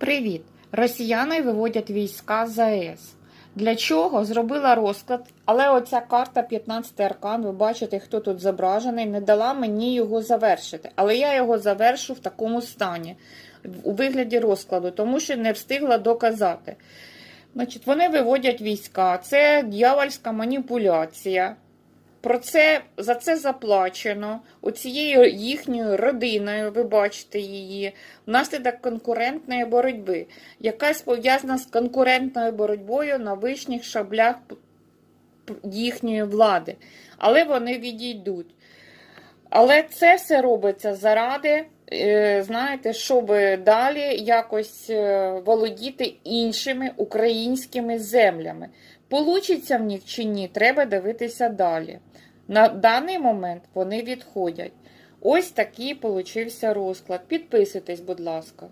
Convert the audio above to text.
Привіт! Росіяни виводять війська з АЕС. Для чого? Зробила розклад, але оця карта 15 аркан, ви бачите, хто тут зображений, не дала мені його завершити. Але я його завершу в такому стані, у вигляді розкладу, тому що не встигла доказати. Значить, вони виводять війська, це дьявольська маніпуляція. Про це за це заплачено оцією їхньою родиною, ви бачите її, внаслідок конкурентної боротьби, якась пов'язана з конкурентною боротьбою на вишніх шаблях їхньої влади. Але вони відійдуть. Але це все робиться заради, е, знаєте, щоб далі якось е, володіти іншими українськими землями. Получиться в них чи ні, треба дивитися далі. На даний момент вони відходять. Ось такий получився розклад. Підписуйтесь, будь ласка.